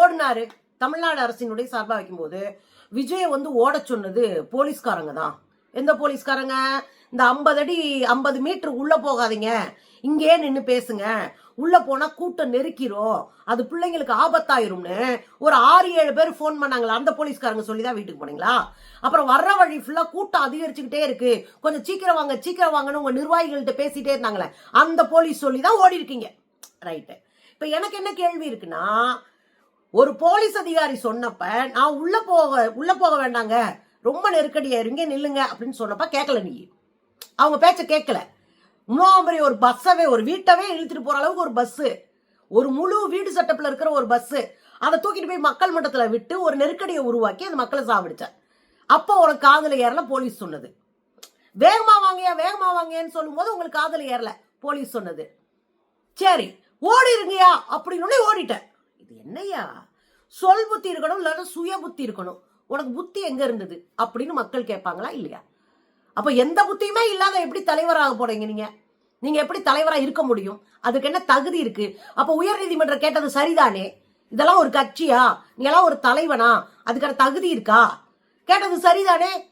ஓடினாரு. தமிழ்நாடு அரசினுடைய சார்பா வைக்கும்போது விஜயை வந்து ஓட சொன்னது போலீஸ்காரங்க தான். எந்த போலீஸ்காரங்க? இந்த ஐம்பது அடி ஐம்பது மீட்ரு உள்ள போகாதீங்க. இங்கேயே நின்று பேசுங்க. உள்ள போனா கூட்டம் நெருக்கிரும். அது பிள்ளைங்களுக்கு ஆபத்தாயிரும்னு ஒரு ஆறு ஏழு பேர் ஃபோன் பண்ணாங்களா? அந்த போலீஸ்காரங்க சொல்லி தான் வீட்டுக்கு போனீங்களா? அப்புறம் வர்ற வழி ஃபுல்லா கூட்டம் அதிகரிச்சுக்கிட்டே இருக்கு. கொஞ்சம் சீக்கிரம் வாங்க சீக்கிரம் வாங்கன்னு உங்க நிர்வாகிகள்கிட்ட பேசிட்டே இருந்தாங்களே. அந்த போலீஸ் சொல்லி தான் ஓடி இருக்கீங்க ரைட்டு இப்ப எனக்கு என்ன கேள்வி இருக்குன்னா ஒரு போலீஸ் அதிகாரி சொன்னப்ப நான் உள்ள போக உள்ள போக வேண்டாங்க. ரொம்ப நெருக்கடியா இருங்க நில்லுங்க. அப்படின்னு சொன்னப்ப கேட்கல நீ. அவங்க பேச்ச கேட்கல முன்னாம்பரி ஒரு பஸ்ஸவே ஒரு வீட்டவே இழுத்துட்டு போற அளவுக்கு ஒரு பஸ். ஒரு முழு வீடு செட்டப்ல இருக்கிற ஒரு பஸ். அதை தூக்கிட்டு போய் மக்கள் மன்றத்தில் விட்டு ஒரு நெருக்கடியை உருவாக்கி அந்த மக்களை சாவடிச்ச. அப்போ உனக்கு காதல ஏறல போலீஸ் சொன்னது. வேகமா வாங்கயா வேகமா வாங்கன்னு சொல்லும்போது உங்களுக்கு காதல ஏறல போலீஸ் சொன்னது. சரி ஓடி இருங்கயா அப்படின்னு ஓடிட்டேன். இது என்னய்யா சொல் புத்தி இருக்கணும் இல்லைன்னா சுய புத்தி இருக்கணும். உனக்கு புத்தி எங்க இருந்தது? அப்படின்னு மக்கள் கேட்பாங்களா இல்லையா? அப்ப எந்த புத்தியுமே இல்லாத எப்படி தலைவராக போறீங்க நீங்க? நீங்க எப்படி தலைவரா இருக்க முடியும்? அதுக்கு என்ன தகுதி இருக்கு? அப்ப உயர்நீதிமன்றம் கேட்டது சரிதானே? இதெல்லாம் ஒரு கட்சியா? நீ எல்லாம் ஒரு தலைவனா? அதுக்கான தகுதி இருக்கா? கேட்டது சரிதானே?